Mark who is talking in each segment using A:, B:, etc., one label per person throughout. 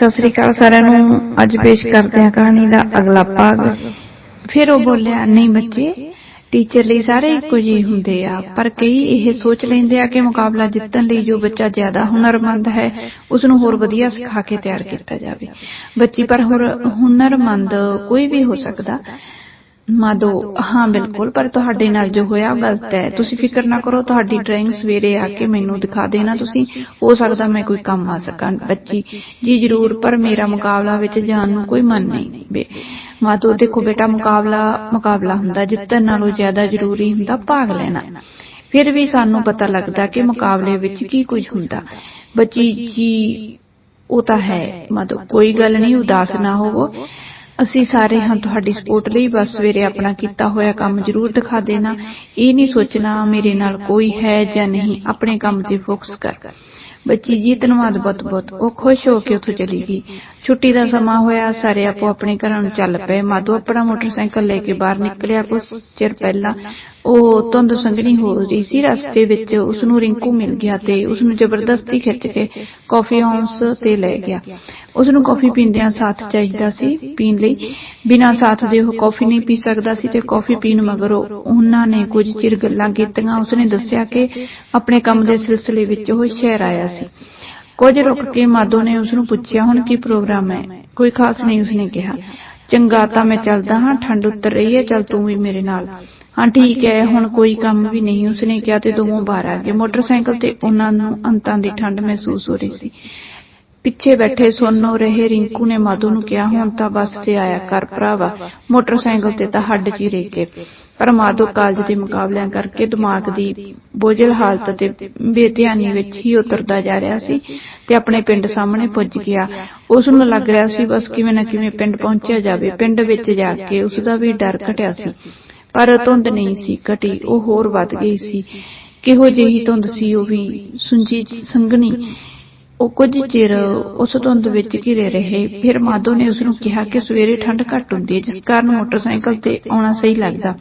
A: ਸਤਿ ਸ੍ਰੀ ਅਕਾਲ ਸਾਰਿਆਂ ਨੂੰ। ਅੱਜ ਪੇਸ਼ ਕਰਦੇ ਹਾਂ ਕਹਾਣੀ ਦਾ ਅਗਲਾ ਭਾਗ। ਫਿਰ ਉਹ ਬੋਲਿਆ, ਨਹੀਂ ਬੱਚੇ ਟੀਚਰ ਲਈ ਸਾਰੇ ਇੱਕੋ ਜਿਹੇ ਹੁੰਦੇ ਆ, ਪਰ ਕਈ ਇਹ ਸੋਚ ਲੈਂਦੇ ਆ ਕਿ ਮੁਕਾਬਲਾ ਜਿੱਤਣ ਲਈ ਜੋ ਬੱਚਾ ਜ਼ਿਆਦਾ ਹੁਨਰਮੰਦ ਹੈ ਉਸ ਨੂੰ ਹੋਰ ਵਧੀਆ ਸਿਖਾ ਕੇ ਤਿਆਰ ਕੀਤਾ ਜਾਵੇ। ਬੱਚੀ, ਪਰ ਹੁਨਰਮੰਦ ਕੋਈ ਵੀ ਹੋ ਸਕਦਾ। ਮਾਦੋ। ਹਾਂ, ਬਿਲਕੁਲ, ਪਰ ਤੁਹਾਡੇ ਨਾਲ ਜੋ ਹੋਇਆ ਗਲਤ ਹੈ। ਤੁਸੀਂ ਫਿਕਰ ਨਾ ਕਰੋ, ਤੁਹਾਡੀ ਡਰਾਇੰਗ ਸਵੇਰੇ ਆ ਕੇ ਮੈਨੂੰ ਦਿਖਾ ਦੇਣਾ ਤੁਸੀਂ। ਹੋ ਸਕਦਾ ਮੈਂ ਕੋਈ ਕੰਮ ਆ ਸਕਾਂ, ਬੱਚੀ। ਜੀ, ਜ਼ਰੂਰ, ਪਰ ਮੇਰਾ ਮੁਕਾਬਲਾ ਵਿੱਚ ਜਾਣ ਨੂੰ ਕੋਈ ਮਨ ਨਹੀਂ। ਬੇ, ਮਾਦੋ, ਦੇਖੋ ਬੇਟਾ, ਮੁਕਾਬਲਾ ਮੁਕਾਬਲਾ ਹੁੰਦਾ। ਜਿੱਤਣ ਨਾਲੋਂ ਜ਼ਿਆਦਾ ਜ਼ਰੂਰੀ ਹੁੰਦਾ ਭਾਗ ਲੈਣਾ। ਫਿਰ ਵੀ ਸਾਨੂੰ ਪਤਾ ਲੱਗਦਾ ਕਿ ਮੁਕਾਬਲੇ ਵਿੱਚ ਕੀ ਕੁਝ ਹੁੰਦਾ। ਬੱਚੀ ਜੀ, ਉਹ ਤਾਂ ਹੈ, ਮਾਦੋ, ਕੋਈ ਗੱਲ ਨਹੀਂ, ਉਦਾਸ ਨਾ ਹੋਵੋ। ਅਸੀਂ ਸਾਰੇ ਹਾਂ ਤੁਹਾਡੀ ਸਪੋਰਟ ਲਈ ਬਸ ਸਵੇਰੇ ਆਪਣਾ ਕੀਤਾ ਹੋਇਆ ਕੰਮ ਜ਼ਰੂਰ ਦਿਖਾ ਦੇਣਾ। ਇਹ ਨਹੀਂ ਸੋਚਣਾ ਮੇਰੇ ਨਾਲ ਕੋਈ ਹੈ ਜਾਂ ਨਹੀਂ, ਆਪਣੇ ਕੰਮ ਤੇ ਫੋਕਸ ਕਰ। ਬੱਚੀ ਜੀ, ਧੰਨਵਾਦ ਬਹੁਤ ਬਹੁਤ। ਉਹ ਖੁਸ਼ ਹੋ ਕੇ ਉੱਥੋਂ ਚਲੀ ਗਈ। ਛੁੱਟੀ ਦਾ ਸਮਾਂ ਹੋਇਆ, ਸਾਰੇ ਆਪੋ ਆਪਣੇ ਘਰਾਂ ਨੂੰ ਚੱਲ ਪਏ। ਮਾਧੂ ਆਪਣਾ ਮੋਟਰਸਾਈਕਲ ਲੈ ਕੇ ਬਾਹਰ ਨਿਕਲਿਆ। ਕੁਝ ਚਿਰ ਪਹਿਲਾਂ ਉਹ ਧੁੰਦ ਸੰਘਣੀ ਹੋ ਰਹੀ ਸੀ। ਰਸਤੇ ਵਿੱਚ ਉਸ ਨੂੰ ਰਿੰਕੂ ਮਿਲ ਗਿਆ ਤੇ ਉਸ ਨੂੰ ਜ਼ਬਰਦਸਤੀ ਖਿੱਚ ਕੇ ਕਾਫੀ ਹਾਊਸ ਤੇ ਲੈ ਗਿਆ। ਉਸ ਨੂੰ ਕਾਫੀ ਪੀਂਦਿਆਂ ਸਾਥ ਚਾਹੀਦਾ ਸੀ। ਪੀਣ ਲਈ ਬਿਨਾਂ ਸਾਥ ਦੇ ਉਹ ਕਾਫੀ ਨਹੀਂ ਪੀ ਸਕਦਾ ਸੀ ਤੇ ਕਾਫੀ ਪੀਣ ਮਗਰੋਂ ਉਹਨਾਂ ਨੇ ਕੁਝ ਚਿਰ ਗੱਲਾਂ ਕੀਤੀਆਂ। ਉਸਨੇ ਦੱਸਿਆ ਕਿ ਆਪਣੇ ਕੰਮ ਦੇ ਸਿਲਸਿਲੇ ਵਿੱਚ ਉਹ ਸ਼ਹਿਰ ਆਇਆ ਸੀ। ਕੁਝ ਰੁਕ ਕੇ ਮਾਧੋ ਨੇ ਉਸ ਨੂੰ ਪੁੱਛਿਆ, ਹੁਣ ਕੀ ਪ੍ਰੋਗਰਾਮ ਹੈ? ਕੋਈ ਖਾਸ ਨਹੀਂ, ਉਸਨੇ ਕਿਹਾ। ਚੰਗਾ, ਤਾਂ ਮੈਂ ਚੱਲਦਾ ਹਾਂ। ਠੰਡ ਉਤਰ ਰਹੀ ਹੈ। ਚੱਲ ਤੂੰ ਵੀ ਮੇਰੇ ਨਾਲ। ਹਾਂ ਠੀਕ ਹੈ ਹੁਣ ਕੋਈ ਕੰਮ ਵੀ ਨਹੀਂ ਉਸਨੇ ਕਿਹਾ ਤੇ ਦੋਵੇਂ ਬਾਹਰ ਆ ਗਏ। ਮੋਟਰਸਾਈਕਲ ਤੇ ਉਹਨਾਂ ਨੂੰ ਅੰਤਾਂ ਦੀ ਠੰਡ ਮਹਿਸੂਸ ਹੋ ਰਹੀ ਸੀ। ਪਿੱਛੇ ਬੈਠੇ ਸੁਣਨੋ ਰਹੇ ਰਿੰਕੂ ਨੇ ਮਾਧੂ ਨੂੰ ਕਿਹਾ ਹੁਣ ਤਾਂ ਬੱਸ ਤੇ ਆਇਆ ਕਰ ਭਰਾਵਾ। ਮੋਟਰਸਾਈਕਲ ਤੇ ਤਾਂ ਹੱਡ ਹੀ ਰਹਿ ਕੇ ਪਰ ਮਾਧੂ ਕਾਲਜ ਦੇ ਮੁਕਾਬਲਿਆਂ ਕਰਕੇ ਦਿਮਾਗ ਦੀ ਬੋਝਲ ਹਾਲਤ ਤੇ ਬੇਧਿਆਨੀ ਵਿੱਚ ਹੀ ਉਤਰਦਾ ਜਾ ਰਿਹਾ ਸੀ ਤੇ ਆਪਣੇ ਪਿੰਡ ਸਾਹਮਣੇ ਪੁੱਜ ਗਿਆ। ਉਸ ਨੂੰ ਲੱਗ ਰਿਹਾ ਸੀ ਬਸ ਕਿਵੇਂ ਨਾ ਕਿਵੇਂ ਪਿੰਡ ਪਹੁੰਚਿਆ ਜਾਵੇ ਪਿੰਡ ਵਿੱਚ ਜਾ ਕੇ ਉਸ ਦਾ ਵੀ ਡਰ ਘਟਿਆ ਸੀ ਪਰ ਧੁੰਦ ਨਹੀਂ ਸੀ ਘਟੀ, ਉਹ ਹੋਰ ਵੱਧ ਗਈ ਸੀ। ਕਿਹੋ ਜਿਹੀ ਧੁੰਦ ਸੀ ਉਹ ਵੀ? ਸੁੰਜੀ ਸੰਗਣੀ ਉਹ ਕੁਝ ਚਿਰ ਉਸ ਧੁੰਦ ਵਿੱਚ ਘਿਰੇ ਰਹੇ। ਫਿਰ ਮਾਧੋ ਨੇ ਉਸ ਨੂੰ ਕਿਹਾ ਕਿ ਸਵੇਰੇ ਠੰਡ ਘੱਟ ਹੁੰਦੀ ਹੈ, ਜਿਸ ਕਾਰਨ ਮੋਟਰਸਾਈਕਲ ਤੇ ਆਉਣਾ ਸਹੀ ਲੱਗਦਾ।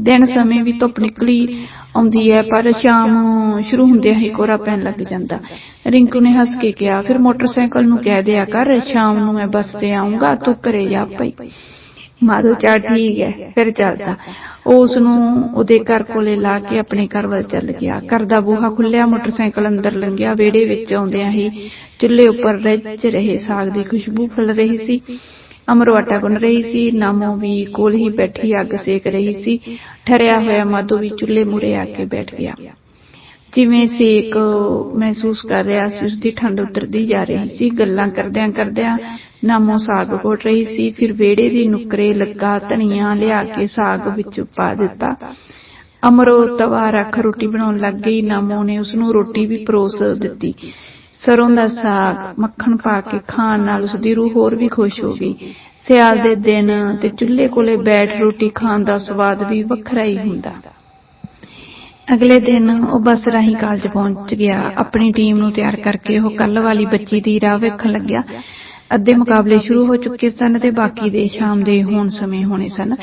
A: ਦਿਨ ਸਮੇਂ ਵੀ ਧੁੱਪ ਨਿਕਲੀ ਆਉਂਦੀ ਹੈ, ਪਰ ਸ਼ਾਮ ਸ਼ੁਰੂ ਹੁੰਦਿਆਂ ਹੀ ਕੋਰਾ ਪੈਣ ਲੱਗ ਜਾਂਦਾ। ਰਿੰਕੂ ਨੇ ਹੱਸ ਕੇ ਕਿਹਾ, ਫਿਰ ਮੋਟਰਸਾਈਕਲ ਨੂੰ ਕਹਿ ਦਿਆ ਕਰ, ਸ਼ਾਮ ਨੂੰ ਮੈਂ ਬੱਸ ਤੇ ਆਉਂਗਾ ਤੂੰ ਘਰੇ ਜਾ ਪਈ ਮਾਧੋ ਚਾ ਠੀਕ ਹੈ ਫਿਰ ਚੱਲਦਾ। ਉਹ ਉਸ ਨੂੰ ਉਹਦੇ ਘਰ ਕੋਲੇ ਲਾ ਕੇ ਆਪਣੇ ਘਰ ਵੱਲ ਚੱਲ ਗਿਆ। ਘਰ ਦਾ ਬੂਹਾ ਖੁੱਲਿਆ ਮੋਟਰਸਾਈਕਲ ਅੰਦਰ ਲੰਘਿਆ ਵਿਹੜੇ ਵਿੱਚ ਆਉਂਦਿਆਂ ਹੀ ਚੁੱਲ੍ਹੇ ਉੱਪਰ ਰੱਜ ਰਹੇ ਸਾਗ ਦੀ ਖੁਸ਼ਬੂ ਫੁੱਲ ਰਹੀ ਸੀ। ਅਮਰੋ ਆਟਾ ਗੁੰਨ ਰਹੀ ਸੀ ਨਾਮੋ ਵੀ ਕੋਲ ਹੀ ਬੈਠੀ ਅੱਗ ਸੇਕ ਰਹੀ ਸੀ। ਠਰਿਆ ਹੋਇਆ ਮਾਧੋ ਵੀ ਚੁੱਲ੍ਹੇ ਮੂਰੇ ਆ ਕੇ ਬੈਠ ਗਿਆ। ਜਿਵੇਂ ਸੇਕ ਮਹਿਸੂਸ ਕਰ ਰਿਹਾ ਸੀ ਉਸ ਦੀ ਠੰਡ ਉਤਰਦੀ ਜਾ ਰਹੀ ਸੀ। ਗੱਲਾਂ ਕਰਦਿਆਂ ਕਰਦਿਆਂ ਨਾਮੋ ਸਾਗ ਘੋਟ ਰਹੀ ਸੀ, ਫਿਰ ਵਿਹੜੇ ਦੀ ਨੁਕਰੇ ਲੱਗਾ, ਧਨੀਆ ਲਿਆ ਕੇ ਸਾਗ ਵਿੱਚ ਪਾ ਦਿੱਤਾ। ਅਮਰੋ ਤਵਾ ਰੱਖ ਰੋਟੀ ਬਣਾਉਣ ਲੱਗ ਗਈ, ਨਾਮੋ ਨੇ ਉਸ ਨੂੰ ਰੋਟੀ ਵੀ ਪਰੋਸ ਦਿੱਤੀ। ਸਰੋਂ ਦਾ ਸਾਗ, ਮੱਖਣ ਪਾ ਕੇ ਖਾਣ ਨਾਲ ਉਸ ਦੀ ਰੂਹ ਹੋਰ ਵੀ ਖੁਸ਼ ਹੋ ਗਈ। ਸਿਆਲ ਦੇ ਦਿਨ ਤੇ ਚੁੱਲ੍ਹੇ ਕੋਲੇ ਬੈਠ ਰੋਟੀ ਖਾਣ ਦਾ ਸਵਾਦ ਵੀ ਵੱਖਰਾ ਹੀ ਹੁੰਦਾ। ਅਗਲੇ ਦਿਨ ਉਹ ਬੱਸ ਰਾਹੀਂ ਕਾਲਜ ਪਹੁੰਚ ਗਿਆ। ਆਪਣੀ ਟੀਮ ਨੂੰ ਤਿਆਰ ਕਰਕੇ ਉਹ ਕੱਲ ਵਾਲੀ ਬੱਚੀ ਦੀ ਰਾਹ ਵੇਖਣ ਲੱਗਿਆ। ਅੱਧੇ ਮੁਕਾਬਲੇ ਸ਼ੁਰੂ ਹੋ ਚੁੱਕੇ ਸਨ ਤੇ ਬਾਕੀ ਦੇ ਸ਼ਾਮ ਦੇ ਹੋਣ ਸਮੇਂ ਹੋਣੇ ਸਨ।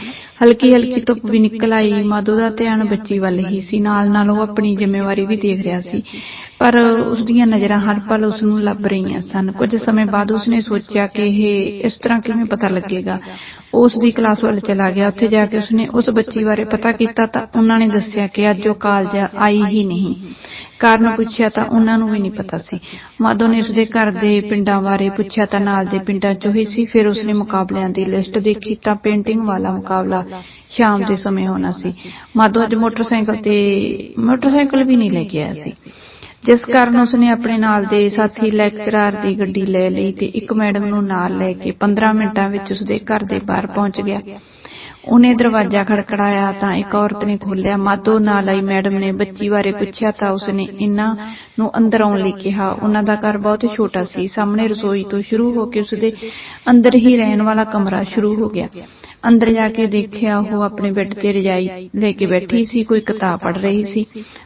A: ਹਲਕੀ ਹਲਕੀ ਧੁੱਪ ਵੀ ਨਿਕਲ ਆਈ। ਮਾਧੋ ਦਾ ਧਿਆਨ ਬੱਚੀ ਵੱਲ ਹੀ ਸੀ। ਨਾਲ ਨਾਲ ਉਹ ਆਪਣੀ ਜ਼ਿੰਮੇਵਾਰੀ ਵੀ ਦੇਖ ਰਿਹਾ ਸੀ। ਪਰ ਉਸ ਦੀਆਂ ਨਜ਼ਰਾਂ ਹਰ ਪਲ ਉਸ ਨੂੰ ਲੱਭ ਰਹੀਆਂ ਸਨ। ਕੁਝ ਸਮੇਂ ਬਾਅਦ ਉਸਨੇ ਸੋਚਿਆ ਕਿ ਇਹ ਇਸ ਤਰ੍ਹਾਂ ਕਿਵੇਂ ਪਤਾ ਲੱਗੇਗਾ। ਉਸ ਦੀ ਕਲਾਸ ਵੱਲ ਚਲਾ ਗਿਆ। ਉੱਥੇ ਜਾ ਕੇ ਉਸਨੇ ਉਸ ਬੱਚੀ ਬਾਰੇ ਪਤਾ ਕੀਤਾ ਤਾਂ ਉਹਨਾਂ ਨੇ ਦੱਸਿਆ ਕਿ ਅੱਜ ਉਹ ਕਾਲਜ ਆਈ ਹੀ ਨਹੀਂ। ਕਾਰਨ ਪੁੱਛਿਆ ਤਾਂ ਉਹਨਾਂ ਨੂੰ ਵੀ ਨਹੀਂ ਪਤਾ ਸੀ। ਮਾਧੋ ਨੇ ਉਸਦੇ ਘਰ ਦੇ ਪਿੰਡਾਂ ਬਾਰੇ ਪੁੱਛਿਆ ਤਾਂ ਨਾਲ ਦੇ ਪਿੰਡਾਂ ਚੋਂ ਹੀ ਸੀ। ਫਿਰ ਉਸਨੇ ਮੁਕਾਬਲਿਆਂ ਦੀ ਲਿਸਟ ਦੇਖੀ ਤਾਂ ਪੇਂਟਿੰਗ ਵਾਲਾ ਮੁਕਾਬਲਾ ਸ਼ਾਮ ਦੇ ਸਮੇਂ ਹੋਣਾ ਸੀ। ਮਾਧੋ ਅੱਜ ਮੋਟਰਸਾਈਕਲ ਤੇ ਮੋਟਰਸਾਈਕਲ ਵੀ ਨਹੀਂ ਲੈ ਕੇ ਆਇਆ ਸੀ। ਜਿਸ ਕਾਰਨ ਉਸਨੇ ਆਪਣੇ ਨਾਲ ਦੇ ਸਾਥੀ ਲੈਕਚਰਰ ਦੀ ਗੱਡੀ ਲੈ ਲਈ ਤੇ ਇੱਕ ਮੈਡਮ ਨੂੰ ਨਾਲ ਲੈ ਕੇ 15 ਮਿੰਟਾਂ ਵਿੱਚ ਉਸਦੇ ਘਰ ਦੇ ਬਾਹਰ ਪਹੁੰਚ ਗਿਆ। ਉਹਨੇ ਦਰਵਾਜ਼ਾ ਖੜਕੜਾਇਆ ਤਾਂ ਇੱਕ ਔਰਤ ਨੇ ਖੋਲ੍ਹਿਆ। ਮਾਧੋ ਨਾਲ ਆਈ ਮੈਡਮ ਨੇ ਬੱਚੀ ਬਾਰੇ ਪੁੱਛਿਆ ਤਾਂ ਉਸਨੇ ਇਹਨਾਂ ਨੂੰ ਅੰਦਰ ਆਉਣ ਲਈ ਕਿਹਾ। ਉਹਨਾਂ ਦਾ ਘਰ ਬਹੁਤ ਛੋਟਾ ਸੀ। ਸਾਹਮਣੇ ਰਸੋਈ ਤੋਂ ਸ਼ੁਰੂ ਹੋ ਕੇ ਉਸਦੇ ਅੰਦਰ ਹੀ ਰਹਿਣ ਵਾਲਾ ਕਮਰਾ ਸ਼ੁਰੂ ਹੋ ਗਿਆ। ਅੰਦਰ ਜਾ ਕੇ ਦੇਖਿਆ ਉਹ ਆਪਣੇ ਬੈੱਡ ਤੇ ਰਜਾਈ ਲੈ ਕੇ ਬੈਠੀ ਸੀ, ਕੋਈ ਕਿਤਾਬ ਪੜ੍ਹ ਰਹੀ ਸੀ।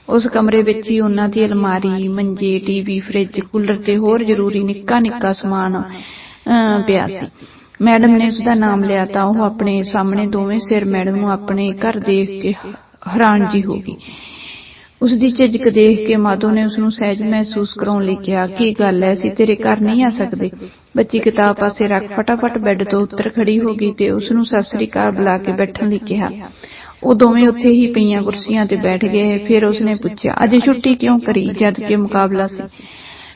A: ਉਸ ਕਮਰੇ ਵਿੱਚ ਹੀ ਉਹਨਾਂ ਦੀ ਅਲਮਾਰੀ, ਮੰਜੇ, ਟੀਵੀ, ਫ੍ਰਿਜ, ਕੂਲਰ ਤੇ ਹੋਰ ਜ਼ਰੂਰੀ ਨਿੱਕਾ ਨਿੱਕਾ ਸਮਾਨ ਪਿਆ ਸੀ। ਮੈਡਮ ਨੇ ਉਸ ਦਾ ਨਾਮ ਲਿਆ ਤਾਂ ਉਹ ਆਪਣੇ ਸਾਹਮਣੇ ਦੋਵੇਂ ਸਿਰ ਮੈਡਮ ਨੂੰ ਆਪਣੇ ਘਰ ਦੇਖ ਕੇ ਹੈਰਾਨ ਜੀ ਹੋ ਗਈ। ਉਸ ਦੀ ਝਿਜਕ ਦੇਖ ਕੇ ਮਾਧੋ ਨੇ ਉਸ ਨੂੰ ਸਹਿਜ ਮਹਿਸੂਸ ਕਰਾਉਣ ਲਈ ਕਿਹਾ, ਕੀ ਗੱਲ ਐ? ਅਸੀਂ ਤੇਰੇ ਘਰ ਨਹੀਂ ਆ ਸਕਦੇ। ਬੱਚੀ ਕਿਤਾਬ ਪਾਸੇ ਰੱਖ, ਫਟਾਫਟ ਬੈੱਡ ਤੋਂ ਉੱਤਰ ਖੜੀ ਹੋ ਗਈ ਤੇ ਉਸ ਨੂੰ ਸਤਿ ਸ੍ਰੀ ਅਕਾਲ ਬੁਲਾ ਕੇ ਬੈਠਣ ਲਈ ਕਿਹਾ। ਉਹ ਦੋਵੇਂ ਉੱਥੇ ਹੀ ਪਈਆਂ ਕੁਰਸੀਆਂ ਤੇ ਬੈਠ ਗਏ। ਫਿਰ ਉਸਨੇ ਪੁੱਛਿਆ, ਅੱਜ ਛੁੱਟੀ ਕਿਉਂ ਕਰੀ? ਜਦ ਕਿ ਮੁਕਾਬਲਾ ਸੀ।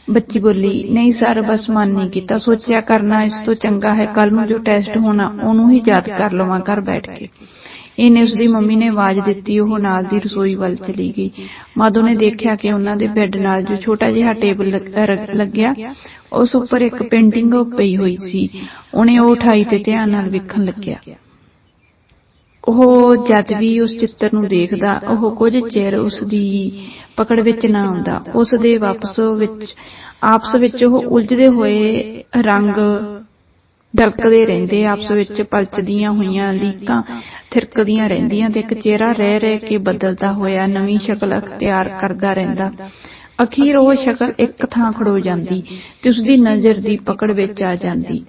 A: ਬੱਚੀ ਬੋਲੀ, ਨਹੀਂ ਸਰ, ਬਸ ਮਨ ਨਹੀਂ ਕੀਤਾ। ਸੋਚਿਆ ਕਰਨਾ, ਇਸ ਤੋਂ ਚੰਗਾ ਹੈ ਕੱਲ ਨੂੰ ਜੋ ਟੈਸਟ ਹੋਣਾ, ਉਹਨੂੰ ਹੀ ਯਾਦ ਕਰ ਲਵਾਂ ਘਰ ਬੈਠ ਕੇ। ਇਹਨੇ ਉਸਦੀ ਮੰਮੀ ਨੇ ਆਵਾਜ਼ ਦਿੱਤੀ, ਉਹ ਨਾਲ ਦੀ ਰਸੋਈ ਵੱਲ ਚਲੀ ਗਈ। ਮਾਧੋ ਨੇ ਦੇਖਿਆ ਕਿ ਉਹਨਾਂ ਦੇ ਬੈੱਡ ਨਾਲ ਜੋ ਛੋਟਾ ਜਿਹਾ ਟੇਬਲ ਲੱਗ- ਲੱਗਿਆ, ਉਸ ਉੱਪਰ ਇੱਕ ਪੇਂਟਿੰਗ ਪਈ ਹੋਈ ਸੀ। ਉਹਨੇ ਉਹ ਉਠਾਈ ਤੇ ਧਿਆਨ ਨਾਲ ਵੇਖਣ ਲੱਗਿਆ। ਉਹ ਜਦ ਵੀ ਉਸ ਚਿੱਤਰ ਨੂੰ ਦੇਖਦਾ, ਉਹ ਕੁਝ ਚਿਰ ਉਸ ਦੀ ਪਕੜ ਵਿੱਚ ਨਾ ਆਉਂਦਾ। ਉਸ ਦੇ ਵਾਪਸ ਵਿੱਚ, ਆਪਸ ਵਿੱਚ ਉਹ ਉਲਝਦੇ ਹੋਏ ਰੰਗ ਡਲਕਦੇ ਰਹਿੰਦੇ, ਆਪਸ ਵਿੱਚ ਪਲਚਦੀਆਂ ਹੋਈਆਂ ਲੀਕਾਂ ਥਿਰਕਦੀਆਂ ਰਹਿੰਦੀਆਂ ਤੇ ਇੱਕ ਚਿਹਰਾ ਰਹਿ ਰਹਿ ਕੇ ਬਦਲਦਾ ਹੋਇਆ ਨਵੀਂ ਸ਼ਕਲ ਅਖਤਿਆਰ ਕਰਦਾ ਰਹਿੰਦਾ। ਅਖੀਰ ਉਹ ਸ਼ਕਲ ਇੱਕ ਥਾਂ ਖੜੋ ਜਾਂਦੀ ਤੇ ਉਸ ਦੀ ਨਜ਼ਰ ਦੀ ਪਕੜ ਵਿੱਚ ਆ ਜਾਂਦੀ।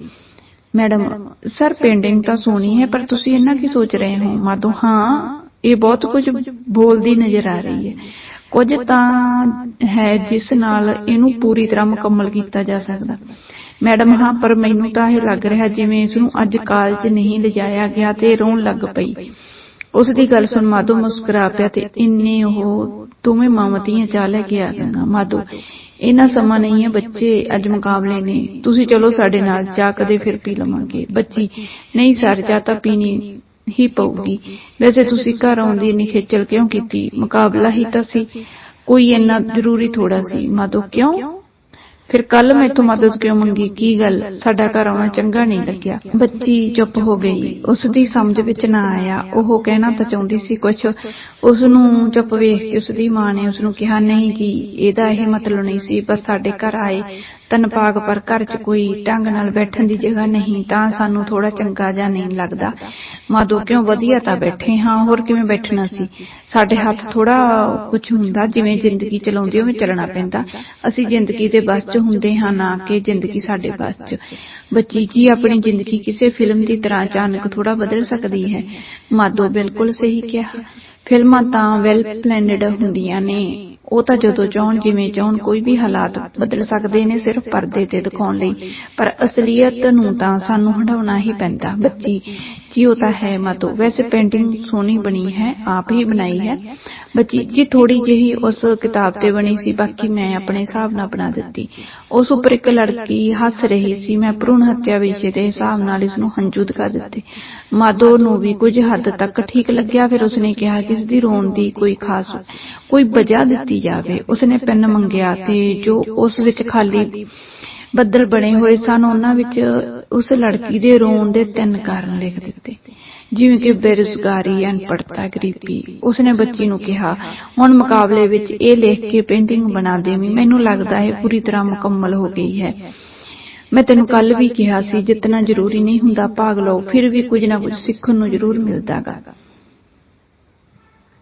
A: ਮੈਡਮ ਸਰ ਪੇਂਟਿੰਗ ਤਾਂ ਸੋਹਣੀ ਹੈ ਪਰ ਤੁਸੀਂ ਇਹਨਾਂ ਕੀ ਸੋਚ ਰਹੇ ਹੋ? ਮਾਧੋ ਹਾਂ ਇਹ ਬਹੁਤ ਕੁਝ ਬੋਲਦੀ ਨਜ਼ਰ ਆ ਰਹੀ ਹੈ। ਕੁਝ ਤਾਂ ਹੈ ਜਿਸ ਨਾਲ ਇਹਨੂੰ ਪੂਰੀ ਤਰ੍ਹਾਂ ਮੁਕੰਮਲ ਕੀਤਾ ਜਾ ਸਕਦਾ। ਮੈਡਮ ਹਾਂ ਪਰ ਮੈਨੂੰ ਤਾਂ ਇਹ ਲੱਗ ਰਿਹਾ ਜਿਵੇਂ ਇਸ ਨੂੰ ਅੱਜ ਕਾਲਜ ਨਹੀਂ ਲਿਜਾਇਆ ਗਿਆ ਤੇ ਰੋਣ ਲੱਗ ਪਈ। ਉਸ ਦੀ ਗੱਲ ਸੁਣ ਮਾਧੋ, ਮੁਸਕਰਾ ਪਿਆ ਤੇ ਇੰਨੇ ਉਹ ਦੋਵੇਂ ਮਾਮਤੀਆਂ ਚਾਹ ਲੈ ਕੇ ਆ ਗਈਆਂ ਮਾਧੋ ਇਹਨਾਂ ਸਮਾਂ ਨਹੀਂ ਹੈ, ਬੱਚੇ ਅੱਜ ਮੁਕਾਬਲੇ ਨੇ। ਤੁਸੀਂ ਚਲੋ ਸਾਡੇ ਨਾਲ ਚਾਹ ਕਦੇ ਫਿਰ ਪੀ ਲਵਾਂਗੇ। ਬੱਚੀ, ਨਹੀਂ ਸਰ, ਚਾਹ ਤਾਂ ਪੀਣੀ ਹੀ ਪਊਗੀ। ਵੈਸੇ ਤੁਸੀਂ ਘਰ ਆਉਂਦੀ ਇੰਨੀ ਖੇਚਲ ਕਿਉਂ ਕੀਤੀ? ਮੁਕਾਬਲਾ ਹੀ ਤਾਂ ਸੀ। ਕੋਈ ਇੰਨਾ ਜ਼ਰੂਰੀ ਥੋੜਾ ਸੀ। ਮਾਧੋ, ਕਿਉਂ? ਫਿਰ ਕੱਲ ਮੈਥੋਂ ਮਦਦ ਕਿਉਂ ਮੰਗੀ? ਕੀ ਗੱਲ? ਸਾਡਾ ਘਰ ਆਉਣਾ ਚੰਗਾ ਨਹੀਂ ਲੱਗਿਆ। ਬੱਚੀ ਚੁੱਪ ਹੋ ਗਈ। ਉਸ ਦੀ ਸਮਝ ਵਿੱਚ ਨਾ ਆਇਆ। ਉਹ ਕਹਿਣਾ ਤਾਂ ਚਾਹੁੰਦੀ ਸੀ ਕੁਝ ਉਸ ਨੂੰ ਚੁੱਪ ਵੇਖ ਕੇ ਉਸ ਦੀ ਮਾਂ ਨੇ ਉਸ ਨੂੰ ਕਿਹਾ ਨਹੀਂ ਜੀ ਇਹਦਾ ਇਹ ਮਤਲਬ ਨਹੀਂ ਸੀ ਬਸ ਸਾਡੇ ਘਰ ਆਏ। ਤਨ ਪਾਕ ਪਰ ਘਰ 'ਚ ਕੋਈ ਢੰਗ ਨਾਲ ਬੈਠਣ ਦੀ ਜਗ੍ਹਾ ਨਹੀਂ, ਤਾਂ ਸਾਨੂੰ ਥੋੜਾ ਚੰਗਾ ਜਾਂ ਨਹੀਂ ਲੱਗਦਾ। ਮਾਧੋ ਕਿਉਂ ਵਧੀਆ ਤਾਂ ਬੈਠੇ ਹਾਂ, ਹੋਰ ਕਿਵੇਂ ਬੈਠਣਾ ਸੀ? ਸਾਡੇ ਹੱਥ ਥੋੜਾ ਕੁਝ ਹੁੰਦਾ, ਜਿਵੇਂ ਜ਼ਿੰਦਗੀ ਚਲਾਉਂਦੇ ਉਵੇਂ ਚੱਲਣਾ ਪੈਂਦਾ। ਅਸੀਂ ਜ਼ਿੰਦਗੀ ਦੇ ਬਸ 'ਚ ਹੁੰਦੇ ਹਾਂ, ਨਾ ਕਿ ਜ਼ਿੰਦਗੀ ਸਾਡੇ ਬਸ 'ਚ। ਬੱਚੀ ਜੀ, ਆਪਣੀ ਜ਼ਿੰਦਗੀ ਕਿਸੇ ਫਿਲਮ ਦੀ ਤਰ੍ਹਾਂ ਅਚਾਨਕ ਥੋੜਾ ਬਦਲ ਸਕਦੀ ਹੈ। ਮਾਧੋ ਬਿਲਕੁਲ ਸਹੀ ਕਿਹਾ। ਫਿਲਮਾਂ ਤਾਂ ਵੈਲ ਪਲੈਨਡ ਹੁੰਦੀਆਂ ਨੇ। ਉਹ ਤਾਂ ਜਦੋਂ ਚਾਹਣ ਜਿਵੇਂ ਚਾਹਣ ਕੋਈ ਵੀ ਹਾਲਾਤ ਬਦਲ ਸਕਦੇ ਨੇ ਸਿਰਫ ਪਰਦੇ ਤੇ ਦਿਖਾਉਣ ਲਈ, ਪਰ ਅਸਲੀਅਤ ਨੂੰ ਤਾਂ ਸਾਨੂੰ ਹਟਾਉਣਾ ਹੀ ਪੈਂਦਾ। ਬੱਚੀ, ਜੀ ਉਹ ਤਾਂ ਹੈ ਮਤੋ, ਵੈਸੇ ਪੇਂਟਿੰਗ ਸੋਹਣੀ ਬਣੀ ਹੈ, ਆਪ ਹੀ ਬਣਾਈ ਹੈ। ਬਚੀ ਜੀ ਥੋੜੀ ਜਿਹੀ ਉਸ ਕਿਤਾਬ ਤੇ ਬਣੀ ਸੀ, ਬਾਕੀ ਮੈਂ ਆਪਣੇ ਹਿਸਾਬ ਨਾਲ ਬਣਾ ਦਿੱਤੀ। ਉਸ ਉੱਪਰ ਇੱਕ ਲੜਕੀ ਹੱਸ ਰਹੀ ਸੀ, ਮੈਂ ਭਰੂਣ ਹੱਤਿਆ ਵਿਸ਼ੇ ਦੇ ਹਿਸਾਬ ਨਾਲ ਇਸ ਨੂੰ ਹੰਝੂ ਦਿਖਾ ਦਿੱਤੇ। ਮਾਧੋ ਨੂੰ ਵੀ ਕੁਝ ਹੱਦ ਤੱਕ ਠੀਕ ਲੱਗਿਆ, ਫਿਰ ਉਸਨੇ ਕਿਹਾ ਕਿ ਇਸ ਦੀ ਰੋਣ ਦੀ ਕੋਈ ਖਾਸ, ਕੋਈ ਵਜ੍ਹਾ ਦਿੱਤੀ ਜਾਵੇ। ਉਸਨੇ ਪੈਨ ਮੰਗਿਆ ਤੇ ਜੋ ਉਸ ਵਿੱਚ ਖਾਲੀ ਬੱਦਲ ਬਣੇ ਹੋਏ ਸਨ, ਉਹਨਾਂ ਵਿੱਚ ਉਸ ਲੜਕੀ ਦੇ ਰੋਣ ਦੇ ਤਿੰਨ ਕਾਰਨ ਲਿਖ ਦਿੱਤੇ। ਜਿਵੇਂ ਕਿ ਬੇਰੁਜ਼ਗਾਰੀ ਅਨਪੜਤਾ ਗਰੀਬੀ, ਉਸਨੇ ਬੱਚੀ ਨੂੰ ਕਿਹਾ, ਹੁਣ ਮੁਕਾਬਲੇ ਵਿੱਚ ਇਹ ਲਿਖ ਕੇ ਪੇਂਟਿੰਗ ਬਣਾ ਦੇਵੀਂ, ਮੈਨੂੰ ਲੱਗਦਾ ਹੈ ਪੂਰੀ ਤਰ੍ਹਾਂ ਮੁਕੰਮਲ ਹੋ ਗਈ ਹੈ। ਮੈਂ ਤੈਨੂੰ ਕੱਲ ਵੀ ਕਿਹਾ ਸੀ ਜਿੰਨਾ ਜ਼ਰੂਰੀ ਨਹੀਂ ਹੁੰਦਾ, ਭਾਗ ਲਓ, ਫਿਰ ਵੀ ਕੁਝ ਨਾ ਕੁਝ ਸਿੱਖਣ ਨੂੰ ਜ਼ਰੂਰ ਮਿਲਦਾਗਾ।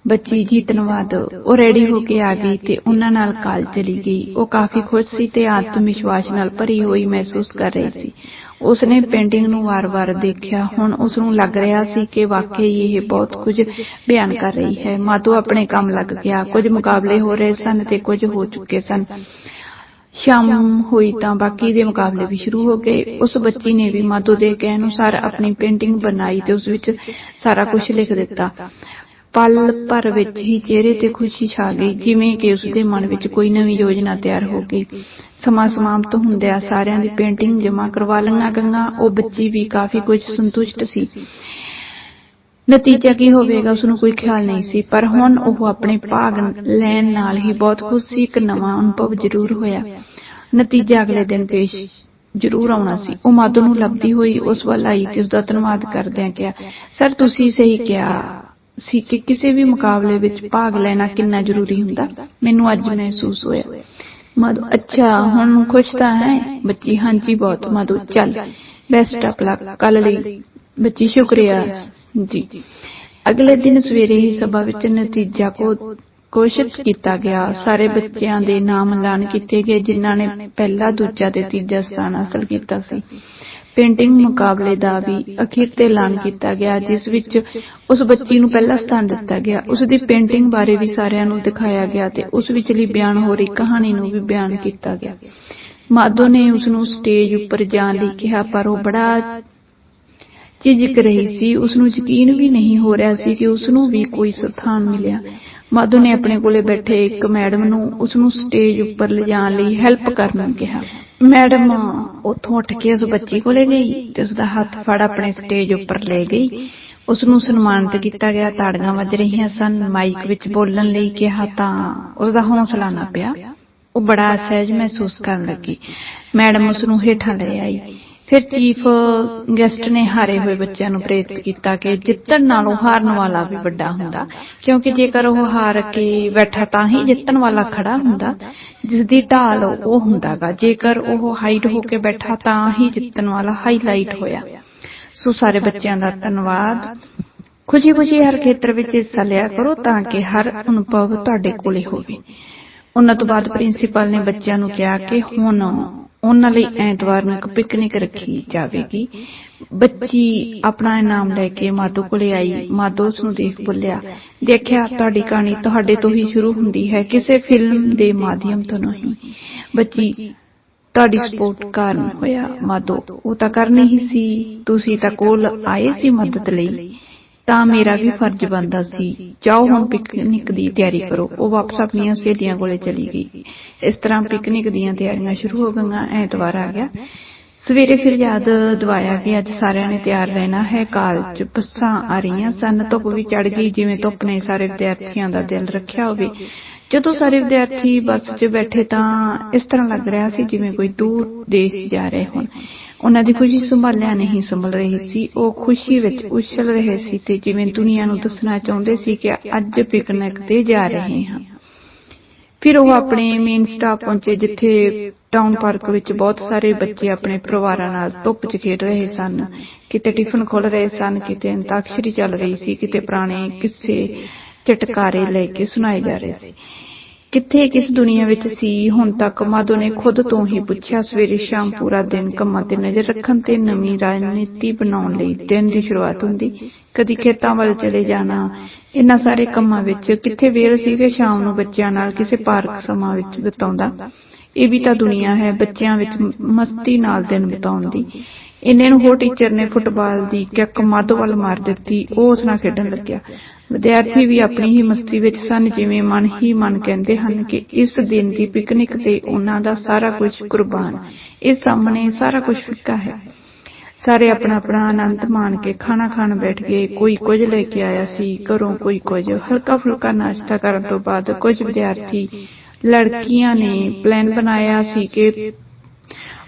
A: ਬੱਚੀ ਜੀ ਧੰਨਵਾਦ ਉਹ ਰੈਡੀ ਹੋ ਕੇ ਆ ਗਈ ਤੇ ਉਹਨਾਂ ਨਾਲ ਕਾਲ ਚਲੀ ਗਈ। ਉਹ ਕਾਫੀ ਖੁਸ਼ ਸੀ ਤੇ ਆਤਮ ਵਿਸ਼ਵਾਸ ਨਾਲ ਭਰੀ ਹੋਈ ਮਹਿਸੂਸ ਕਰ ਰਹੀ ਸੀ। ਉਸਨੇ ਪੇਂਟਿੰਗ ਨੂੰ ਵਾਰ-ਵਾਰ ਦੇਖਿਆ। ਹੁਣ ਉਸ ਨੂੰ ਲੱਗ ਰਿਹਾ ਸੀ ਕਿ ਵਾਕਈ ਇਹ ਬਹੁਤ ਕੁਝ ਬਿਆਨ ਕਰ ਰਹੀ ਹੈ। ਮਾਧੋ ਆਪਣੇ ਕੰਮ ਲੱਗ ਗਿਆ। ਕੁਝ ਮੁਕਾਬਲੇ ਹੋ ਰਹੇ ਸਨ ਤੇ ਕੁਝ ਹੋ ਚੁੱਕੇ ਸਨ। ਸ਼ਾਮ ਹੋਈ ਤਾਂ ਬਾਕੀ ਦੇ ਮੁਕਾਬਲੇ ਵੀ ਸ਼ੁਰੂ ਹੋ ਗਏ। ਉਸ ਬੱਚੀ ਨੇ ਵੀ ਮਾਧੋ ਦੇ ਕਹਿਣ ਅਨੁਸਾਰ ਆਪਣੀ ਪੇਂਟਿੰਗ ਬਣਾਈ ਤੇ ਉਸ ਵਿੱਚ ਸਾਰਾ ਕੁਝ ਲਿਖ ਦਿੱਤਾ। ਪਲ ਭਰ ਵਿੱਚ ਹੀ ਚਿਹਰੇ ਤੇ ਖੁਸ਼ੀ ਛਾ ਗਈ, ਜਿਵੇਂ ਕਿ ਉਸ ਦੇ ਮਨ ਵਿੱਚ ਕੋਈ ਨਵੀਂ ਯੋਜਨਾ ਤਿਆਰ ਹੋ ਗਈ। ਸਮਾਂ ਸਮਾਪਤ ਹੁੰਦਿਆਂ ਸਾਰਿਆਂ ਦੀ ਪੇਂਟਿੰਗ ਜਮ੍ਹਾਂ ਕਰਵਾ ਲਈਆਂ ਗਈਆਂ, ਉਹ ਬੱਚੀ ਵੀ ਕਾਫੀ ਕੁਝ ਸੰਤੁਸ਼ਟ ਸੀ। ਨਤੀਜਾ ਕੀ ਹੋਵੇਗਾ ਉਸ ਨੂੰ ਕੋਈ ਖਿਆਲ ਨਹੀਂ ਸੀ, ਪਰ ਹੁਣ ਉਹ ਆਪਣੇ ਭਾਗ ਲੈਣ ਨਾਲ ਹੀ ਬਹੁਤ ਖੁਸ਼ ਸੀ, ਇੱਕ ਨਵਾਂ ਅਨੁਭਵ ਜ਼ਰੂਰ ਹੋਇਆ। ਨਤੀਜਾ ਅਗਲੇ ਦਿਨ ਪੇਸ਼ ਜ਼ਰੂਰ ਆਉਣਾ ਸੀ। ਉਹ ਮਾਧੋ ਨੂੰ ਲੱਭਦੀ ਹੋਈ ਉਸ ਵੱਲ ਆਈ ਤੇ ਉਸ ਦਾ ਧੰਨਵਾਦ ਕਰਦਿਆਂ ਕਿਹਾ, ਸਰ, ਤੁਸੀਂ ਸਹੀ ਕਿਹਾ। ਸੀ ਕਿ ਕਿਸੇ ਵੀ ਮੁਕਾਬਲੇ ਵਿੱਚ ਭਾਗ ਲੈਣਾ ਕਿੰਨਾ ਜ਼ਰੂਰੀ ਹੁੰਦਾ। ਮੈਨੂੰ ਅੱਜ ਮਹਿਸੂਸ ਹੋਇਆ। ਮਧੂ, ਅੱਛਾ, ਹੁਣ ਖੁਸ਼ ਤਾਂ ਹੈ? ਬੱਚੀ, ਹਾਂਜੀ, ਬਹੁਤ। ਮਾਧੋ, ਚੱਲ ਬੈਸਟ ਆਫ ਲੱਕ ਕੱਲ ਲਈ। ਬੱਚੀ, ਸ਼ੁਕਰੀਆ। ਜੀ। ਅਗਲੇ ਦਿਨ ਸਵੇਰੇ ਹੀ ਸਭਾ ਵਿੱਚ ਨਤੀਜਾ ਕੋ ਘੋਸ਼ਿਤ ਕੀਤਾ ਗਿਆ। ਸਾਰੇ ਬੱਚਿਆਂ ਦੇ ਨਾਮ ਐਲਾਨ ਕੀਤੇ ਗਏ, ਜਿਨ੍ਹਾਂ ਨੇ ਪਹਿਲਾ, ਦੂਜਾ ਤੇ ਤੀਜਾ ਸਥਾਨ ਹਾਸਲ ਕੀਤਾ ਸੀ। ਪੇਂਟਿੰਗ ਮੁਕਾਬਲੇ ਦਾ ਵੀ ਅਖੀਰ ਤੇ ਐਲਾਨ ਕੀਤਾ ਗਿਆ, ਜਿਸ ਵਿੱਚ ਉਸ ਬੱਚੀ ਨੂੰ ਪਹਿਲਾ ਸਥਾਨ ਦਿੱਤਾ ਗਿਆ। ਉਸ ਦੀ ਪੇਂਟਿੰਗ ਬਾਰੇ ਵੀ ਸਾਰਿਆਂ ਨੂੰ ਦਿਖਾਇਆ ਗਿਆ ਤੇ ਉਸ ਵਿਚਲੀ ਬਿਆਨ ਹੋ ਰਹੀ ਕਹਾਣੀ ਨੂੰ ਵੀ ਬਿਆਨ ਕੀਤਾ ਗਿਆ। ਮਾਧੋ ਨੇ ਉਸ ਨੂੰ ਸਟੇਜ ਉੱਪਰ ਜਾਣ ਲਈ ਕਿਹਾ, ਪਰ ਉਹ ਬੜਾ ਝਿਜਕ ਰਹੀ ਸੀ। ਉਸ ਨੂੰ ਯਕੀਨ ਵੀ ਨਹੀਂ ਹੋ ਰਿਹਾ ਸੀ ਕਿ ਉਸ ਨੂੰ ਵੀ ਕੋਈ ਸਥਾਨ ਮਿਲਿਆ। ਮਾਧੋ ਨੇ ਆਪਣੇ ਕੋਲੇ ਬੈਠੇ ਇੱਕ ਮੈਡਮ ਨੂੰ ਉਸ ਨੂੰ ਸਟੇਜ ਉੱਪਰ ਲਿਜਾਣ ਲਈ ਹੈਲਪ ਕਰਨ ਨੂੰ ਕਿਹਾ। ਮੈਡਮ, ਉੱਥੋਂ ਉੱਠ ਕੇ ਉਸ ਬੱਚੀ ਕੋਲੇ ਗਈ ਤੇ ਉਸ ਦਾ ਹੱਥ ਫੜ ਆਪਣੇ ਸਟੇਜ ਉੱਪਰ ਲੈ ਗਈ। ਉਸ ਨੂੰ ਸਨਮਾਨਿਤ ਕੀਤਾ ਗਿਆ। ਤਾੜੀਆਂ ਵੱਜ ਰਹੀਆਂ ਸਨ। ਮਾਈਕ ਵਿੱਚ ਬੋਲਣ ਲਈ ਕਿਹਾ ਤਾਂ ਉਸ ਦਾ ਹੌਸਲਾ ਨਾ ਪਿਆ। ਉਹ ਬੜਾ ਅਸਹਿਜ ਮਹਿਸੂਸ ਕਰਨ ਲੱਗੀ। ਮੈਡਮ ਉਸ ਨੂੰ ਹੇਠਾਂ ਲੈ ਆਈ। ਫਿਰ ਚੀਫ ਗੈਸਟ ਨੇ ਹਾਰੇ ਹੋਏ ਬੱਚਿਆਂ ਨੂੰ ਪ੍ਰੇਰਿਤ ਕੀਤਾ ਕਿ ਜਿੱਤਣ ਨਾਲੋਂ ਹਾਰਨ ਵਾਲਾ ਵੀ ਵੱਡਾ ਹੁੰਦਾ, ਕਿਉਂਕਿ ਜੇਕਰ ਉਹ ਹਾਰ ਕੇ ਬੈਠਾ ਤਾਂ ਹੀ ਜਿੱਤਣ ਵਾਲਾ ਖੜਾ ਹੁੰਦਾ ਜਿਸ ਦੀ ਢਾਲ ਉਹ ਹੁੰਦਾਗਾ। ਜੇਕਰ ਉਹ ਹਾਈਟ ਹੋ ਕੇ ਬੈਠਾ ਤਾਂ ਹੀ ਜਿੱਤਣ ਵਾਲਾ ਹਾਈਲਾਈਟ ਹੋਇਆ। ਸੋ ਸਾਰੇ ਬੱਚਿਆਂ ਦਾ ਧੰਨਵਾਦ। ਖੁਸ਼ੀ-ਖੁਸ਼ੀ ਹਰ ਖੇਤਰ ਵਿੱਚ ਹਿੱਸਾ ਲਿਆ ਕਰੋ ਤਾਂ ਕਿ ਹਰ ਅਨੁਭਵ ਤੁਹਾਡੇ ਕੋਲੇ ਹੋਵੇ। ਉਹਨਾਂ ਤੋਂ ਬਾਅਦ ਪ੍ਰਿੰਸੀਪਲ ਨੇ ਬੱਚਿਆਂ ਨੂੰ ਕਿਹਾ ਕਿ ਹੁਣ ਉਹਨਾਂ ਲਈ ਐਤਵਾਰ ਨੂੰ ਇੱਕ ਪਿਕਨਿਕ ਰੱਖੀ ਜਾਵੇਗੀ। ਬੱਚੀ ਆਪਣਾ ਇਨਾਮ ਲੈ ਕੇ ਮਾਧੋ ਕੋਲੇ ਆਈ। ਮਾਧੋ ਉਸ ਨੂੰ ਦੇਖ ਬੋਲਿਆ, ਦੇਖਿਆ, ਤੁਹਾਡੀ ਕਹਾਣੀ ਤੁਹਾਡੇ ਤੋਂ ਹੀ ਸ਼ੁਰੂ ਹੁੰਦੀ ਹੈ, ਕਿਸੇ ਫਿਲਮ ਦੇ ਮਾਧਿਅਮ ਤੋਂ ਨਹੀਂ। ਬੱਚੀ, ਤੁਹਾਡੀ ਸਪੋਰਟ ਕਾਰਨ ਹੋਇਆ, ਮਾਧੋ। ਉਹ ਤਾਂ ਕਰਨੀ ਹੀ ਸੀ, ਤੁਸੀਂ ਤਾਂ ਕੋਲ ਆਏ ਸੀ ਮਦਦ ਲਈ। ਤਾਂ ਮੇਰਾ ਵੀ ਫਰਜ਼ ਬਣਦਾ ਸੀ। ਜਾਓ ਹੁਣ ਪਿਕਨਿਕ ਦੀ ਤਿਆਰੀ ਕਰੋ। ਉਹ ਵਾਪਸ ਆਪਣੀਆਂ ਸਹੇਲੀਆਂ ਕੋਲੇ ਚਲੀ ਗਈ। ਇਸ ਤਰ੍ਹਾਂ ਪਿਕਨਿਕ ਦੀਆਂ ਤਿਆਰੀਆਂ ਸ਼ੁਰੂ ਹੋ ਗਈਆਂ। ਐਤਵਾਰ ਆ ਗਿਆ। ਸਵੇਰੇ ਫਿਰ ਯਾਦ ਦਵਾਇਆ ਕਿ ਅੱਜ ਸਾਰਿਆਂ ਨੇ ਤਿਆਰ ਰਹਿਣਾ ਹੈ। ਕਾਲਜ ਬੱਸਾਂ ਆ ਰਹੀਆਂ ਸਨ। ਧੁੱਪ ਵੀ ਚੜ ਗਈ। ਜਿਵੇਂ ਧੁੱਪ ਨੇ ਸਾਰੇ ਵਿਦਿਆਰਥੀਆਂ ਦਾ ਦਿਲ ਰੱਖਿਆ ਹੋਵੇ। ਜਦੋਂ ਸਾਰੇ ਵਿਦਿਆਰਥੀ ਬੱਸ 'ਚ ਬੈਠੇ ਤਾਂ ਇਸ ਤਰ੍ਹਾਂ ਲੱਗ ਰਿਹਾ ਸੀ ਜਿਵੇਂ ਕੋਈ ਦੂਰ ਦੇਸ਼ ਜਾ ਰਹੇ ਹੋਣ। ਉਹਨਾਂ ਦੀ ਖੁਸ਼ੀ ਸੰਭਾਲਿਆ ਨਹੀਂ ਸੰਭਲ ਰਹੀ ਸੀ। ਉਹ ਖੁਸ਼ੀ ਵਿੱਚ ਉਛਲ ਰਹੇ ਸੀ ਤੇ ਜਿਵੇਂ ਦੁਨੀਆ ਨੂੰ ਦੱਸਣਾ ਚਾਹੁੰਦੇ ਸੀ ਕਿ ਅੱਜ ਪਿਕਨਿਕ ਤੇ ਜਾ ਰਹੇ ਹਾਂ। ਫਿਰ ਉਹ ਆਪਣੇ ਮੇਨ ਸਟਾਪ ਪਹੁੰਚੇ ਜਿੱਥੇ ਟਾਊਨ ਪਾਰਕ ਵਿੱਚ ਬਹੁਤ ਸਾਰੇ ਬੱਚੇ ਆਪਣੇ ਪਰਿਵਾਰਾਂ ਨਾਲ ਧੁੱਪ 'ਚ ਖੇਡ ਰਹੇ ਸਨ। ਕਿਤੇ ਟਿਫਨ ਖੋਲ ਰਹੇ ਸਨ, ਕਿਤੇ ਅੰਤਾਕਸ਼ਰੀ ਚੱਲ ਰਹੀ ਸੀ, ਕਿਤੇ ਪੁਰਾਣੇ ਕਿੱਸੇ ਚਟਕਾਰੇ ਲੈ ਕੇ ਸੁਣਾਏ ਜਾ ਰਹੇ ਸੀ। ਕਿੱਥੇ ਕਿਸ ਦੁਨੀਆ ਵਿੱਚ ਸੀ, ਹੁਣ ਤੱਕ ਮਾਧੋ ਨੇ ਖੁਦ ਤੋਂ ਹੀ ਪੁੱਛਿਆ। ਸਵੇਰੇ ਸ਼ਾਮ ਪੂਰਾ ਦਿਨ ਕੰਮਾਂ ਤੇ ਨਜ਼ਰ ਰੱਖਣ ਤੇ ਨਵੀਂ ਰਾਜਨੀਤੀ ਬਣਾਉਣ ਲਈ ਦਿਨ ਦੀ ਸ਼ੁਰੂਆਤ ਹੁੰਦੀ। ਕਦੀ ਖੇਤਾਂ ਵੱਲ ਚਲੇ ਜਾਣਾ। ਇਹਨਾਂ ਸਾਰੇ ਕੰਮਾਂ ਵਿੱਚ ਕਿੱਥੇ ਵੇਲ ਸੀ ਕਿ ਸ਼ਾਮ ਨੂੰ ਬੱਚਿਆਂ ਨਾਲ ਕਿਸੇ ਪਾਰਕ ਸਮਾਂ ਵਿੱਚ ਬਿਤਾਉਂਦਾ। ਇਹ ਵੀ ਤਾਂ ਦੁਨੀਆ ਹੈ ਬੱਚਿਆਂ ਵਿੱਚ ਮਸਤੀ ਨਾਲ ਦਿਨ ਬਿਤਾਉਣ ਦੀ। ਇੰਨੇ ਨੂੰ ਹੋ ਟੀਚਰ ਨੇ ਫੁੱਟਬਾਲ ਦੀ ਕਿੱਕ ਮਾਧੋ ਵੱਲ ਮਾਰ ਦਿੱਤੀ, ਉਹ ਉਸ ਨਾਲ ਖੇਡਣ ਲੱਗਿਆ। ਵਿਦਿਆਰਥੀ ਵੀ ਆਪਣੀ ਹੀ ਮਸਤੀ ਵਿੱਚ ਸਨ, ਜਿਵੇਂ ਮਨ ਹੀ ਮਨ ਕਹਿੰਦੇ ਹਨ ਕਿ ਇਸ ਦਿਨ ਦੀ ਪਿਕਨਿਕ ਤੇ ਉਹਨਾਂ ਦਾ ਸਾਰਾ ਕੁਝ ਕੁਰਬਾਨ। ਇਸ ਸਾਹਮਣੇ ਸਾਰਾ ਕੁਝ ਫਿੱਕਾ ਹੈ। ਸਾਰੇ ਆਪਣਾ ਆਪਣਾ ਆਨੰਦ ਮਾਣ ਕੇ ਖਾਣਾ ਖਾਣ ਬੈਠ ਗਏ। ਕੋਈ ਕੁਝ ਲੈ ਕੇ ਆਇਆ ਸੀ, ਘਰੋਂ ਕੋਈ ਕੁਝ। ਹਲਕਾ ਫੁਲਕਾ ਨਾਸ਼ਤਾ ਕਰਨ ਤੋਂ ਬਾਅਦ ਕੁਝ ਵਿਦਿਆਰਥੀ ਲੜਕੀਆਂ ਨੇ ਪਲਾਨ ਬਣਾਇਆ ਸੀ ਕਿ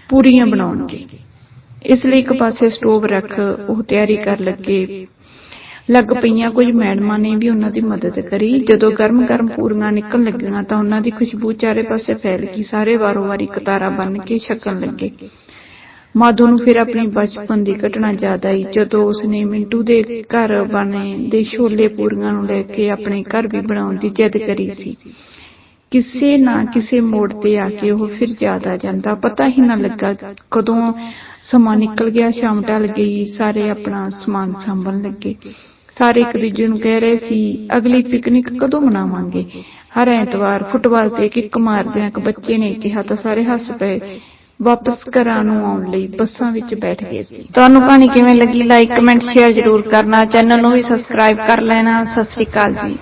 A: ਪੂਰੀਆਂ ਬਣਾਉਣਗੇ। ਇਸ ਲਈ ਇੱਕ ਪਾਸੇ ਸਟੋਵ ਰੱਖ, ਉਹ ਤਿਆਰੀ ਕਰ ਲੱਗੇ। ਲੱਗ ਪਈਆਂ ਕੁਝ ਮੈਡਮਾਂ ਨੇ ਵੀ ਉਹਨਾਂ ਦੀ ਮਦਦ ਕਰੀ। ਜਦੋਂ ਗਰਮ-ਗਰਮ ਪੂਰੀਆਂ ਨਿਕਲਣ ਲੱਗੀਆਂ ਤਾਂ ਉਹਨਾਂ ਦੀ ਖੁਸ਼ਬੂ ਚਾਰੇ ਪਾਸੇ ਫੈਲ ਗਈ। ਸਾਰੇ ਵਾਰੋ-ਵਾਰੀ ਕਤਾਰਾਂ ਬੰਨ ਕੇ ਛਕਣ ਲੱਗੇ। ਮਾਧੋ ਨੂੰ ਫਿਰ ਆਪਣੀ ਬਚਪਨ ਦੀ ਘਟਨਾ ਯਾਦ ਆਈ। ਜਦੋਂ ਉਸਨੇ ਮਿੰਟੂ ਦੇ ਘਰ ਬਣੇ ਦੇ ਛੋਲੇ ਪੂਰੀਆਂ ਨੂੰ ਲੈ ਕੇ ਆਪਣੇ ਘਰ ਵੀ ਬਣਾਉਣ ਦੀ ਜਿੱਦ ਕਰੀ ਸੀ। ਕਿਸੇ ਨਾ ਕਿਸੇ ਮੋੜ ਤੇ ਆ ਕੇ ਉਹ ਫਿਰ ਯਾਦ ਆ ਜਾਂਦਾ। ਪਤਾ ਹੀ ਨਾ ਲੱਗਾ ਕਦੋਂ ਸਮਾਂ ਨਿਕਲ ਗਿਆ, ਸ਼ਾਮ ਢਲ ਗਈ, ਸਾਰੇ ਆਪਣਾ ਸਮਾਨ ਸੰਭਲਣ ਲੱਗੇ। ਸਾਰੇ ਇੱਕ ਦੂਜੇ ਨੂੰ ਕਹਿ ਰਹੇ ਸੀ, ਅਗਲੀ ਪਿਕਨਿਕ ਕਦੋਂ ਮਨਾਵਾਂਗੇ? ਹਰ ਐਤਵਾਰ ਫੁੱਟਬਾਲ ਤੇ ਕਿੱਕ ਮਾਰਦਿਆਂ ਇੱਕ ਬੱਚੇ ਨੇ ਕਿਹਾ ਤਾਂ ਸਾਰੇ ਹੱਸ ਪਏ। ਵਾਪਸ ਘਰਾਂ ਨੂੰ ਆਉਣ ਲਈ ਬੱਸਾਂ ਵਿੱਚ ਬੈਠ ਗਏ ਸੀ। ਤੁਹਾਨੂੰ ਕਹਾਣੀ ਕਿਵੇਂ ਲੱਗੀ? ਲਾਈਕ ਕਮੈਂਟ ਸ਼ੇਅਰ ਜ਼ਰੂਰ ਕਰਨਾ। ਚੈਨਲ ਨੂੰ ਵੀ ਸਬਸਕ੍ਰਾਈਬ ਕਰ ਲੈਣਾ। ਸਤਿ ਸ਼੍ਰੀ ਅਕਾਲ ਜੀ।